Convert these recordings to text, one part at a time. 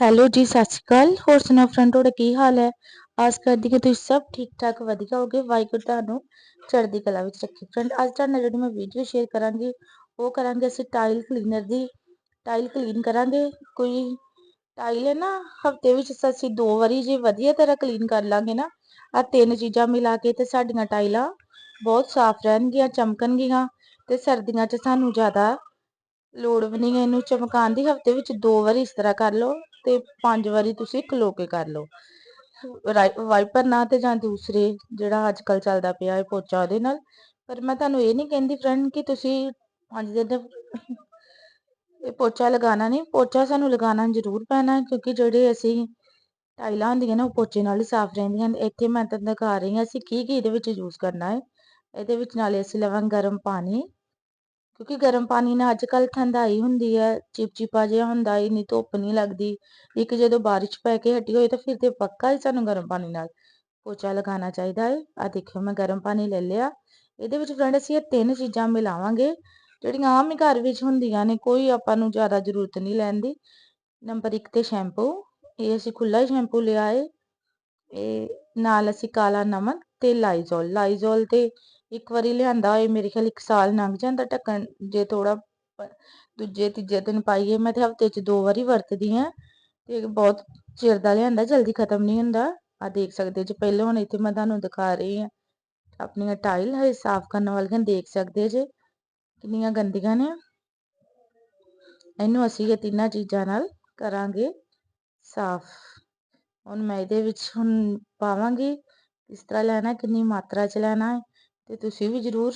Hello ਜੀ, ਸਤਿ ਸ਼੍ਰੀ ਅਕਾਲ। ਹੋਰ ਸੁਣਾਓ ਫਰੈਂਡ ਤੁਹਾਡਾ ਕੀ ਹਾਲ ਹੈ? ਆਸ ਕਰਦੀ ਕਿ ਤੁਸੀਂ ਸਭ ਠੀਕ ਠਾਕ ਵਧੀਆ ਹੋਗੇ ਵਾਹਿਗੁਰੂ ਤੁਹਾਨੂੰ ਚੜ੍ਹਦੀ ਕਲਾ ਵਿੱਚ ਰੱਖੇ। ਫਰੈਂਡ ਅੱਜ ਤੁਹਾਡੇ ਨਾਲ ਜਿਹੜੀ ਮੈਂ ਵੀਡੀਓ ਸ਼ੇਅਰ ਕਰਾਂਗੀ, ਉਹ ਕਰਾਂਗੇ ਅਸੀਂ ਟਾਈਲ ਕਲੀਨਰ ਦੀ। ਟਾਈਲ ਕਲੀਨ ਕਰਾਂਗੇ। ਕੋਈ ਟਾਈਲ ਹੈ ਨਾ, ਹਫ਼ਤੇ ਵਿੱਚ ਅਸੀਂ ਦੋ ਵਾਰੀ ਜੇ ਵਧੀਆ ਤਰ੍ਹਾਂ ਕਲੀਨ ਕਰ ਲਾਂਗੇ ਨਾ ਆ ਤਿੰਨ ਚੀਜ਼ਾਂ ਮਿਲਾ ਕੇ ਤੇ ਸਾਡੀਆਂ ਟਾਈਲਾਂ ਬਹੁਤ ਸਾਫ਼ ਰਹਿਣਗੀਆਂ, ਚਮਕਣਗੀਆਂ ਤੇ ਸਰਦੀਆਂ 'ਚ ਸਾਨੂੰ ਜ਼ਿਆਦਾ ਲੋੜ ਵੀ ਨਹੀਂ ਇਹਨੂੰ ਚਮਕਾਉਣ ਦੀ ਹਫ਼ਤੇ ਵਿੱਚ ਦੋ ਵਾਰੀ ਇਸ ਤਰ੍ਹਾਂ ਕਰ ਲਓ। ਤੇ ਪੰਜ ਵਾਰੀ ਤੁਸੀਂ ਖਲੋ ਕੇ ਕਰ ਲਓ। ਵਾਈਪਰ ਨਾਲ ਤੇ ਜਾਂ ਦੂਸਰੇ ਜਿਹੜਾ ਅੱਜ ਕੱਲ ਚੱਲਦਾ ਪਿਆ ਹੈ ਪੋਚਾ ਉਹਦੇ ਨਾਲ। ਪਰ ਮੈਂ ਤੁਹਾਨੂੰ ਇਹ ਨਹੀਂ ਕਹਿੰਦੀ ਫਰੈਂਡ ਕਿ ਤੁਸੀਂ ਪੰਜ ਦਿਨ ਇਹ ਪੋਚਾ ਲਗਾਉਣਾ ਨਹੀਂ, ਪੋਚਾ ਸਾਨੂੰ ਲਗਾਉਣਾ ਜ਼ਰੂਰ ਪੈਣਾ ਕਿਉਂਕਿ ਜਿਹੜੇ ਅਸੀਂ ਟਾਈਲਾਂ ਹੁੰਦੀਆਂ ਨੇ ਉਹ ਪੋਚੇ ਨਾਲ ਹੀ ਸਾਫ਼ ਰਹਿੰਦੀਆਂ ਇੱਥੇ ਮੈਂ ਤੁਹਾਨੂੰ ਦਿਖਾ ਰਹੀ ਹਾਂ ਅਸੀਂ ਕੀ ਕੀ ਇਹਦੇ ਵਿੱਚ ਯੂਜ਼ ਕਰਨਾ ਹੈ। ਇਹਦੇ ਵਿੱਚ ਨਾਲੇ ਅਸੀਂ ਲਵਾਂਗੇ ਗਰਮ ਪਾਣੀ। ਕਿਉਂਕਿ ਗਰਮ ਪਾਣੀ ਨਾਲ ਅੱਜ ਕੱਲ ਠੰਡਾਈ ਹੁੰਦੀ ਹੈ, ਚਿਪਚਿਪਾ ਜਿਹਾ ਹੁੰਦਾ ਹੈ ਨਹੀਂ ਧੁੱਪ ਨਹੀਂ ਲੱਗਦੀ। ਇੱਕ ਜਦੋਂ ਬਾਰਿਸ਼ ਪੈ ਕੇ ਹਟੀ ਹੋਏ ਤਾਂ ਫਿਰ ਤੇ ਪੱਕਾ ਹੀ ਸਾਨੂੰ ਗਰਮ ਪਾਣੀ ਨਾਲ ਪੋਚਾ ਲਗਾਉਣਾ ਚਾਹੀਦਾ ਹੈ ਆ ਦੇਖਿਓ, ਮੈਂ ਗਰਮ ਪਾਣੀ ਲੈ ਲਿਆ। ਇਹਦੇ ਵਿੱਚ ਫਰੈਂਡ ਅਸੀਂ ਇਹ ਤਿੰਨ ਚੀਜ਼ਾਂ ਮਿਲਾਵਾਂਗੇ, ਜਿਹੜੀਆਂ ਆਮ ਹੀ ਘਰ ਵਿੱਚ ਹੁੰਦੀਆਂ ਨੇ, ਕੋਈ ਆਪਾਂ ਨੂੰ ਜ਼ਿਆਦਾ ਜ਼ਰੂਰਤ ਨਹੀਂ ਲੈਣ ਦੀ ਨੰਬਰ 1 ਤੇ ਸ਼ੈਂਪੂ, ਇਹ ਅਸੀਂ ਖੁੱਲਾ ਹੀ ਸ਼ੈਂਪੂ ਲਿਆ ਹੈ ਇਹ ਨਾਲ ਅਸੀਂ ਕਾਲਾ ਨਮਕ ਤੇ ਲਾਈਜ਼ੋਲ ਲਾਈਜ਼ੋਲ ਤੇ ਇੱਕ ਵਾਰੀ ਲਿਆਂਦਾ ਹੋਏ, ਮੇਰੇ ਖਿਆਲ ਇੱਕ ਸਾਲ ਲੰਘ ਜਾਂਦਾ ਢੱਕਣ ਜੇ ਥੋੜਾ ਦੂਜੇ, ਤੀਜੇ ਦਿਨ ਪਾਈਏ, ਮੈਂ ਤੇ ਹਫ਼ਤੇ 'ਚ ਦੋ ਵਾਰੀ ਵਰਤਦੀ ਆ ਤੇ ਬਹੁਤ ਚਿਰ ਦਾ ਲਿਆਂਦਾ, ਜਲਦੀ ਖਤਮ ਨਹੀਂ ਹੁੰਦਾ। ਆ ਦੇਖ ਸਕਦੇ ਜੇ ਪਹਿਲੇ ਹੁਣ ਇੱਥੇ ਮੈਂ ਤੁਹਾਨੂੰ ਦਿਖਾ ਰਹੀ ਆ ਆਪਣੀਆਂ ਟਾਈਲ ਹੈ ਸਾਫ਼ ਕਰਨ ਵਾਲੀਆਂ ਦੇਖ ਸਕਦੇ ਜੇ, ਕਿੰਨੀਆਂ ਗੰਦੀਆਂ ਨੇ। ਇਹਨੂੰ ਅਸੀਂ ਇਹ ਤਿੰਨਾਂ ਚੀਜ਼ਾਂ ਨਾਲ ਕਰਾਂਗੇ ਸਾਫ਼। ਹੁਣ ਮੈਂ ਇਹਦੇ ਵਿੱਚ ਹੁਣ ਪਾਵਾਂਗੀ, ਕਿਸ ਤਰ੍ਹਾਂ ਲੈਣਾ, ਕਿੰਨੀ ਮਾਤਰਾ 'ਚ ਲੈਣਾ ਹੈ। ਤੇ ਤੁਸੀਂ ਵੀ ਜ਼ਰੂਰ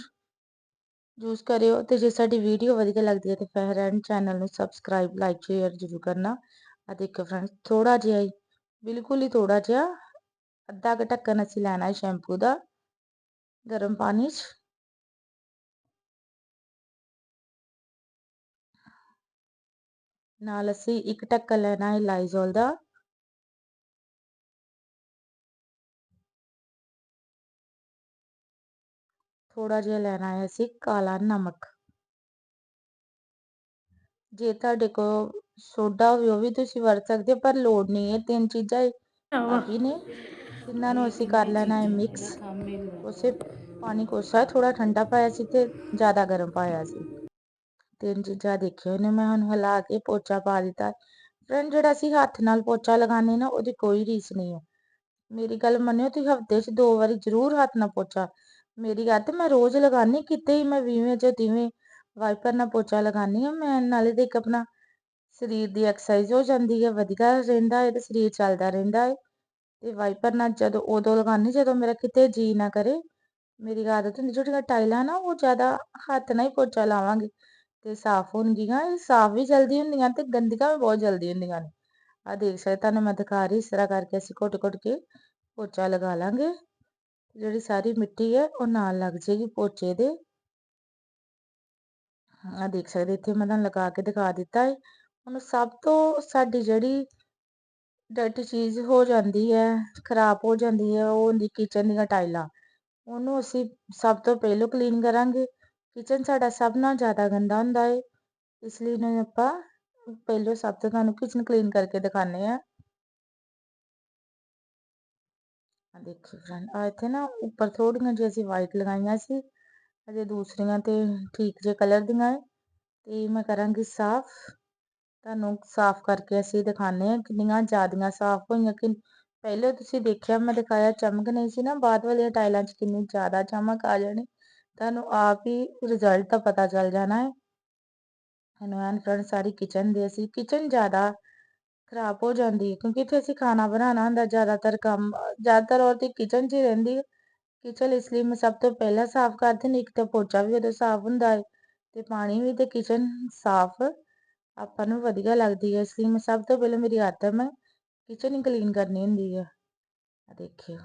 ਯੂਜ਼ ਕਰਿਓ ਤੇ ਜੇ ਸਾਡੀ ਵੀਡੀਓ ਵਧੀਆ ਲੱਗਦੀ ਹੈ ਤੇ ਫਿਰ ਚੈਨਲ ਨੂੰ ਸਬਸਕ੍ਰਾਈਬ ਲਾਈਕ ਸ਼ੇਅਰ ਜ਼ਰੂਰ ਕਰਨਾ। ਆ ਦੇਖੋ ਫਰੈਂਡਸ ਥੋੜਾ ਜਿਹਾ ਹੀ, ਬਿਲਕੁਲ ਹੀ ਥੋੜਾ ਜਿਹਾ ਅੱਧਾ ਕੁ ਢੱਕਣ ਅਸੀਂ ਲੈਣਾ ਹੈ ਸ਼ੈਂਪੂ ਦਾ, ਗਰਮ ਪਾਣੀ 'ਚ। ਨਾਲ ਅਸੀਂ ਇੱਕ ਢੱਕਣ ਲੈਣਾ ਹੈ ਲਾਈਜ਼ੋਲ ਦਾ। ਥੋੜਾ ਜਿਹਾ ਲੈਣਾ ਹੈ ਅਸੀਂ ਕਾਲਾ ਨਮਕ। ਜੇ ਤੁਹਾਡੇ ਕੋਲ ਸੋਡਾ ਹੋਵੇ ਉਹ ਵੀ ਤੁਸੀਂ ਵਰਤ ਸਕਦੇ ਹੋ ਪਰ ਲੋੜ ਨਹੀਂ ਹੈ। ਤਿੰਨ ਚੀਜ਼ਾਂ ਕਾਫੀ ਨੇ ਤਿੰਨਾਂ ਨੂੰ ਅਸੀਂ ਕਰ ਲੈਣਾ ਹੈ ਮਿਕਸ ਉਸੇ ਪਾਣੀ ਕੋਸਾ ਥੋੜਾ ਠੰਡਾ ਪਾਇਆ ਸੀ ਤੇ ਜ਼ਿਆਦਾ ਗਰਮ ਪਾਇਆ ਸੀ। ਤਿੰਨ ਚੀਜ਼ਾਂ ਦੇਖਿਓ ਨੇ ਮੈਂ ਹੁਣ ਹਿਲਾ ਕੇ ਪੋਚਾ ਪਾ ਦਿੱਤਾ। ਫਰੈਂਡ ਜਿਹੜਾ ਅਸੀਂ ਹੱਥ ਨਾਲ ਪੋਚਾ ਲਗਾਉਂਦੇ ਨਾ ਉਹਦੀ ਕੋਈ ਰੀਸ ਨਹੀਂ ਹੈ। ਮੇਰੀ ਗੱਲ ਮੰਨਿਓ ਤੁਸੀਂ ਹਫ਼ਤੇ 'ਚ ਦੋ ਵਾਰੀ ਜ਼ਰੂਰ ਹੱਥ ਨਾਲ ਪੋਚਾ ਮੇਰੀ ਗੱਲ ਤੇ ਮੈਂ ਰੋਜ਼ ਲਗਾਨੀ, ਕਿਤੇ ਹੀ ਮੈਂ ਵੀਵੇਂ ਜਾਂ ਤਿਵੇਂ ਵਾਈਪਰ ਨਾਲ ਪੋਚਾ ਲਗਾਨੀ ਆ, ਮੈਂ ਨਾਲੇ ਤੇ ਇੱਕ ਆਪਣਾ ਸਰੀਰ ਦੀ ਐਕਸਰਸਾਈਜ਼ ਹੋ ਜਾਂਦੀ ਹੈ ਵਧੀਆ ਰਹਿੰਦਾ ਹੈ ਤੇ ਸਰੀਰ ਚੱਲਦਾ ਰਹਿੰਦਾ ਹੈ ਤੇ ਵਾਈਪਰ ਨਾਲ ਜਦੋਂ ਉਦੋਂ ਲਗਾਨੀ, ਜਦੋਂ ਮੇਰਾ ਕਿਤੇ ਜੀ ਨਾ ਕਰੇ, ਮੇਰੀ ਆਦਤ ਹੁੰਦੀ, ਜਿਹੜੀਆਂ ਟਾਈਲਾਂ ਨਾ, ਉਹ ਜ਼ਿਆਦਾ ਹੱਥ ਨਾਲ ਹੀ ਪੋਚਾ ਲਾਵਾਂਗੇ। ਤੇ ਸਾਫ਼ ਹੋਣਗੀਆਂ, ਇਹ ਸਾਫ਼ ਵੀ ਜਲਦੀ ਹੁੰਦੀਆਂ ਤੇ ਗੰਦੀਆਂ ਵੀ ਬਹੁਤ ਜਲਦੀ ਹੁੰਦੀਆਂ ਨੇ। ਆ ਦੇਖ ਸਕਦੇ ਤੁਹਾਨੂੰ ਮੈਂ ਦਿਖਾ ਰਹੀ ਇਸ ਤਰ੍ਹਾਂ ਕਰਕੇ ਅਸੀਂ ਘੁੱਟ ਘੁੱਟ ਕੇ ਪੋਚਾ ਲਗਾ ਲਾਂਗੇ। ਜਿਹੜੀ ਸਾਰੀ ਮਿੱਟੀ ਹੈ, ਉਹ ਨਾਲ ਲੱਗ ਜਾਏਗੀ ਪੋਚੇ ਦੇ। ਆ ਦੇਖ ਸਕਦੇ ਇੱਥੇ ਮੈਂ ਤੁਹਾਨੂੰ ਲਗਾ ਕੇ ਦਿਖਾ ਦਿੱਤਾ ਹੈ। ਹੁਣ ਸਭ ਤੋਂ ਸਾਡੀ ਜਿਹੜੀ ਡਰਟੀ ਚੀਜ਼ ਹੋ ਜਾਂਦੀ ਹੈ, ਖਰਾਬ ਹੋ ਜਾਂਦੀ ਹੈ, ਉਹ ਹੁੰਦੀ ਕਿਚਨ ਦੀਆਂ ਟਾਈਲਾਂ ਉਹਨੂੰ ਅਸੀਂ ਸਭ ਤੋਂ ਪਹਿਲਾਂ ਕਲੀਨ ਕਰਾਂਗੇ। ਕਿਚਨ ਸਾਡਾ ਸਭ ਨਾਲ ਜ਼ਿਆਦਾ ਗੰਦਾ ਹੁੰਦਾ ਹੈ। ਇਸ ਲਈ ਇਹਨੂੰ ਆਪਾਂ ਪਹਿਲਾਂ ਸਭ ਤੋਂ ਤੁਹਾਨੂੰ ਕਿਚਨ ਕਲੀਨ ਕਰਕੇ ਦਿਖਾਣੇ ਆ ਆ ਦੇਖੋ ਫਰੈਂਡ ਆ ਇੱਥੇ ਨਾ ਉੱਪਰ ਥੋੜੀਆਂ ਜਿਹੀਆਂ ਅਸੀਂ ਵਾਈਟ ਲਗਾਈਆਂ ਸੀ ਅਜੇ ਦੂਸਰੀਆਂ ਤੇ ਠੀਕ ਜੇ ਕਲਰ ਦੀਆਂ ਹੈ ਤੇ ਮੈਂ ਕਰਾਂਗੀ ਸਾਫ਼। ਤੁਹਾਨੂੰ ਸਾਫ਼ ਕਰਕੇ ਅਸੀਂ ਦਿਖਾਣੇ ਆ ਕਿੰਨੀਆਂ ਜ਼ਿਆਦੀਆਂ ਸਾਫ਼ ਹੋਈਆਂ, ਕਿ ਪਹਿਲੇ ਤੁਸੀਂ ਦੇਖਿਆ ਮੈਂ ਦਿਖਾਇਆ ਚਮਕ ਨਹੀਂ ਸੀ ਨਾ, ਬਾਅਦ ਵਾਲੀਆਂ ਟਾਈਲਾਂ 'ਚ ਕਿੰਨੀ ਜ਼ਿਆਦਾ ਚਮਕ ਆ ਜਾਣੀ। ਤੁਹਾਨੂੰ ਆਪ ਹੀ ਰਿਜ਼ਲਟ ਦਾ ਪਤਾ ਚੱਲ ਜਾਣਾ ਹੈ ਹਨੂਮਾਨ ਫਰੰਟ ਸਾਰੀ ਕਿਚਨ ਦੇ ਅਸੀਂ ਕਿਚਨ ਜ਼ਿਆਦਾ ਖਰਾਬ ਹੋ ਜਾਂਦੀ ਹੈ, ਕਿਉਂਕਿ ਇੱਥੇ ਅਸੀਂ ਖਾਣਾ ਬਣਾਉਣਾ ਹੁੰਦਾ, ਜ਼ਿਆਦਾਤਰ ਕੰਮ, ਜ਼ਿਆਦਾਤਰ ਔਰਤ ਕਿਚਨ 'ਚ ਹੀ ਰਹਿੰਦੀ ਹੈ। ਕਿਚਨ ਇਸ ਲਈ ਮੈਂ ਸਭ ਤੋਂ ਪਹਿਲਾਂ ਸਾਫ਼ ਕਰ ਦਿੰਦੀ ਇੱਕ ਤਾਂ ਪੋਚਾ ਵੀ ਉਦੋਂ ਸਾਫ਼ ਹੁੰਦਾ ਹੈ ਤੇ ਪਾਣੀ ਵੀ ਤੇ ਕਿਚਨ ਸਾਫ਼ ਆਪਾਂ ਨੂੰ ਵਧੀਆ ਲੱਗਦੀ ਹੈ, ਇਸ ਲਈ ਮੈਂ ਸਭ ਤੋਂ ਪਹਿਲਾਂ ਮੇਰੀ ਆਦਤ ਮੈਂ ਕਿਚਨ ਹੀ ਕਲੀਨ ਕਰਨੀ ਹੁੰਦੀ ਹੈ ਆ ਦੇਖਿਓ।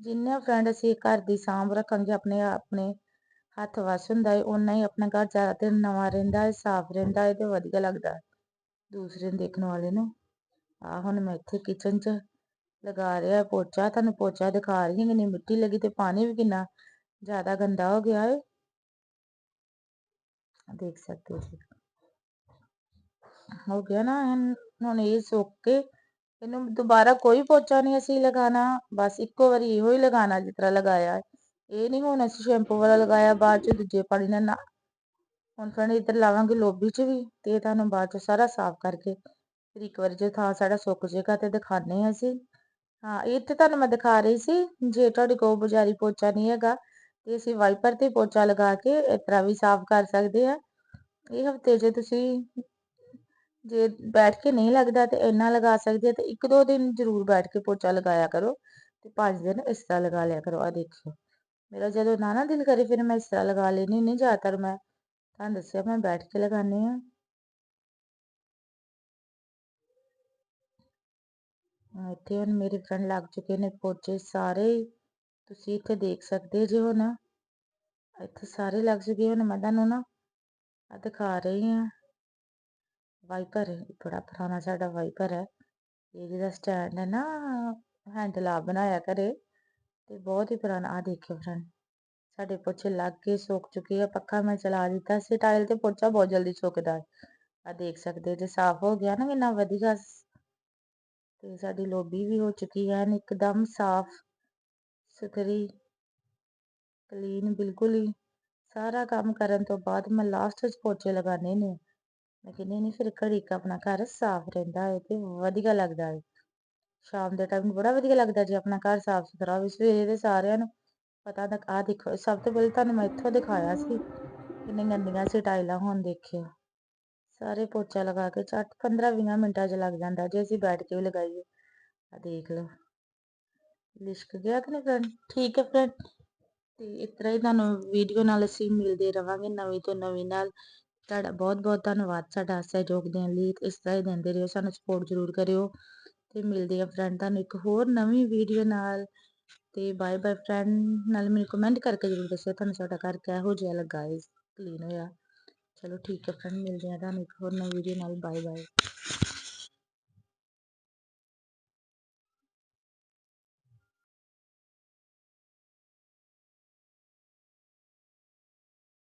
ਜਿੰਨਾ ਫਰੈਂਡ ਅਸੀਂ ਘਰ ਦੀ ਸਾਂਭ ਰੱਖਾਂਗੇ, ਆਪਣੇ ਆਪਣੇ ਹੱਥ ਵਸ ਹੁੰਦਾ ਹੈ, ਓਨਾ ਹੀ ਆਪਣਾ ਘਰ ਜ਼ਿਆਦਾ ਦਿਨ ਨਵਾਂ ਰਹਿੰਦਾ ਹੈ, ਸਾਫ਼ ਰਹਿੰਦਾ ਹੈ ਤੇ ਵਧੀਆ ਲੱਗਦਾ ਹੈ। ਦੂਸਰੇ ਦੇਖਣ ਵਾਲੇ ਨੂੰ ਆ ਹੁਣ ਮੈਂ ਇੱਥੇ ਕਿਚਨ 'ਚ ਲਗਾ ਰਿਹਾ ਪੋਚਾ, ਤੁਹਾਨੂੰ ਪੋਚਾ ਦਿਖਾ ਰਹੀ ਹਾਂ ਕਿੰਨੀ ਮਿੱਟੀ ਲੱਗੀ ਤੇ ਪਾਣੀ ਵੀ ਕਿੰਨਾ ਜ਼ਿਆਦਾ ਗੰਦਾ ਹੋ ਗਿਆ ਹੈ ਦੇਖ ਸਕਦੇ ਹੋ ਹੋ ਗਿਆ ਨਾ ਹੁਣ ਇਹ ਸੁੱਕ ਕੇ ਇਹਨੂੰ ਦੁਬਾਰਾ ਕੋਈ ਪੋਚਾ ਨਹੀਂ ਅਸੀਂ ਲਗਾਉਣਾ, ਬਸ ਇੱਕੋ ਵਾਰੀ ਇਹੋ ਹੀ ਲਗਾਉਣਾ ਜਿਸ ਤਰ੍ਹਾਂ ਲਗਾਇਆ। ਇਹ ਨਹੀਂ ਹੁਣ ਅਸੀਂ ਸ਼ੈਂਪੂ ਵਾਲਾ ਲਗਾਇਆ, ਬਾਅਦ ਚ ਦੂਜੇ ਪਾਣੀ ਨਾਲ ਹੁਣ ਫਰੈਂਡ ਇੱਧਰ ਲਾਵਾਂਗੇ ਲੋਬੀ ਚ ਵੀ ਤੇ ਤੁਹਾਨੂੰ ਬਾਅਦ ਚ ਸਾਰਾ ਸਾਫ਼ ਕਰਕੇ ਫਿਰ ਇੱਕ ਵਾਰੀ ਜੇ ਥਾਂ ਸਾਡਾ ਸੁੱਕ ਜੇਗਾ ਤੇ ਦਿਖਾਣੇ ਆ ਅਸੀਂ। ਹਾਂ ਇਹ ਤੇ ਤੁਹਾਨੂੰ ਮੈਂ ਦਿਖਾ ਰਹੀ ਸੀ, ਜੇ ਤੁਹਾਡੇ ਕੋਲ ਬਜ਼ਾਰੀ ਪੋਚਾ ਨਹੀਂ ਹੈਗਾ ਤੇ ਅਸੀਂ ਵਾਈਪਰ ਤੇ ਪੋਚਾ ਲਗਾ ਕੇ ਇਸ ਤਰ੍ਹਾਂ ਵੀ ਸਾਫ਼ ਕਰ ਸਕਦੇ ਆ ਇਹ ਹਫ਼ਤੇ ਜੇ ਤੁਸੀਂ ਜੇ ਬੈਠ ਕੇ ਨਹੀਂ ਲੱਗਦਾ ਤੇ ਇੰਨਾ ਲਗਾ ਸਕਦੇ ਆ ਤੇ ਇੱਕ ਦੋ ਦਿਨ ਜ਼ਰੂਰ ਬੈਠ ਕੇ ਪੋਚਾ ਲਗਾਇਆ ਕਰੋ ਤੇ ਪੰਜ ਦਿਨ ਇਸ ਤਰ੍ਹਾਂ ਲਗਾ ਲਿਆ ਕਰੋ। ਆ ਦੇਖਿਓ, ਮੇਰਾ ਜਦੋਂ ਨਾ ਨਾ ਦਿਲ ਕਰੇ ਫਿਰ ਮੈਂ ਇਸ ਤਰ੍ਹਾਂ ਲਗਾ ਲੈਣੀ ਨਹੀਂ ਜ਼ਿਆਦਾਤਰ ਮੈਂ ਤੁਹਾਨੂੰ ਦੱਸਿਆ ਮੈਂ ਬੈਠ ਕੇ ਲਗਾਉਂਦੀ ਆ ਇੱਥੇ ਹੁਣ ਮੇਰੇ ਫਰੈਂਡ ਲੱਗ ਚੁੱਕੇ ਨੇ ਪੋਚੇ ਸਾਰੇ ਤੁਸੀਂ ਇੱਥੇ ਦੇਖ ਸਕਦੇ ਜੇ ਹੁਣ। ਇੱਥੇ ਸਾਰੇ ਲੱਗ ਚੁੱਕੇ ਹੁਣ, ਮੈਂ ਤੁਹਾਨੂੰ ਨਾ ਆ ਦਿਖਾ ਰਹੀ ਆ ਵਾਈਪਰ ਬੜਾ ਪੁਰਾਣਾ ਸਾਡਾ ਵਾਈਪਰ ਹੈ। ਇਹ ਜਿਹੜਾ ਸਟੈਂਡ ਹੈ ਨਾ ਹੈਂਡਲ ਆ ਬਣਾਇਆ ਘਰੇ, ਤੇ ਬਹੁਤ ਹੀ ਪੁਰਾਣਾ ਆ ਦੇਖਿਓ ਫਰੈਂਡ ਸਾਡੇ ਪੋਚੇ ਲੱਗ ਕੇ ਸੁੱਕ ਚੁੱਕੇ ਆ, ਪੱਖਾ ਮੈਂ ਚਲਾ ਦਿੱਤਾ ਸੀ, ਟਾਇਲ ਤੇ ਪੋਚਾ ਬਹੁਤ ਜਲਦੀ ਸੁੱਕਦਾ ਹੈ ਆ ਦੇਖ ਸਕਦੇ ਜੇ ਸਾਫ਼ ਹੋ ਗਿਆ ਨਾ, ਇੰਨਾ ਵਧੀਆ ਤੇ ਸਾਡੀ ਲੋਬੀ ਵੀ ਹੋ ਚੁੱਕੀ ਹੈ ਇੱਕਦਮ ਸਾਫ਼, ਸੁਥਰੀ, ਕਲੀਨ, ਬਿਲਕੁਲ ਹੀ। ਸਾਰਾ ਕੰਮ ਕਰਨ ਤੋਂ ਬਾਅਦ ਮੈਂ ਲਾਸਟ ਵਿੱਚ ਪੋਚੇ ਲਗਾਣੇ ਨੇ ਮੈਂ ਕਹਿੰਦੀ ਨਹੀਂ ਫਿਰ ਘੜੀ ਕ ਆਪਣਾ ਘਰ ਸਾਫ਼ ਰਹਿੰਦਾ ਹੈ ਤੇ ਵਧੀਆ ਲੱਗਦਾ ਹੈ। ਸ਼ਾਮ ਦੇ ਟਾਈਮ ਬੜਾ ਵਧੀਆ ਲੱਗਦਾ ਜੇ ਆਪਣਾ ਘਰ ਸਾਫ਼ ਸੁਥਰਾ ਹੋਵੇ, ਸਵੇਰੇ ਦੇ ਸਾਰਿਆਂ ਨੂੰ ਪਤਾ ਤਾਂ ਆ ਦੇਖੋ, ਸਭ ਤੋਂ ਪਹਿਲਾਂ ਤੁਹਾਨੂੰ ਮੈਂ ਇੱਥੋਂ ਦਿਖਾਇਆ ਸੀ ਕਿੰਨੇ ਗੰਦੀਆਂ ਸੀ ਟਾਈਲਾਂ ਹੁਣ ਦੇਖਿਓ। ਸਾਰੇ ਪੋਚਾ ਲਗਾ ਕੇ ਝੱਟ 15-20 ਮਿੰਟਾਂ 'ਚ ਲੱਗ ਜਾਂਦਾ, ਜੇ ਅਸੀਂ ਬੈਠ ਕੇ ਵੀ ਲਗਾਈਏ। ਆ ਦੇਖ ਲਓ। ਲਿਸ਼ਕ ਗਿਆ ਕਿ ਨਹੀਂ ਫਰੈਂਡ ਠੀਕ ਹੈ ਫਰੈਂਡ ਤੇ ਇਸ ਤਰ੍ਹਾਂ ਹੀ ਤੁਹਾਨੂੰ ਵੀਡੀਓ ਨਾਲ ਅਸੀਂ ਮਿਲਦੇ ਰਵਾਂਗੇ ਨਵੀਂ ਤੋਂ ਨਵੀਂ ਨਾਲ। ਤੁਹਾਡਾ ਬਹੁਤ ਬਹੁਤ ਧੰਨਵਾਦ, ਸਾਡਾ ਸਹਿਯੋਗ ਦੇਣ ਲਈ। ਇਸ ਤਰ੍ਹਾਂ ਹੀ ਦਿੰਦੇ ਰਹੋ, ਸਾਨੂੰ ਸਪੋਰਟ ਜ਼ਰੂਰ ਕਰਿਓ। ਤੇ ਮਿਲਦੇ ਆ ਫਰੈਂਡ ਤੁਹਾਨੂੰ ਇੱਕ ਹੋਰ ਨਵੀਂ ਵੀਡੀਓ ਨਾਲ। ਤੇ ਬਾਏ ਬਾਏ ਫਰੈਂਡ ਨਾਲ ਮੈਨੂੰ ਕਮੈਂਟ ਕਰਕੇ ਜ਼ਰੂਰ ਦੱਸਿਓ, ਤੁਹਾਨੂੰ ਸਾਡਾ ਘਰ ਕਿਹੋ ਜਿਹਾ ਲੱਗਾ ਹੈ ਕਲੀਨ ਹੋਇਆ। ਚਲੋ ਠੀਕ ਹੈ ਫਰੈਂਡ ਮਿਲਦੇ ਆ ਤੁਹਾਨੂੰ ਇੱਕ ਹੋਰ ਨਵੀਂ ਵੀਡੀਓ ਨਾਲ ਬਾਏ ਬਾਏ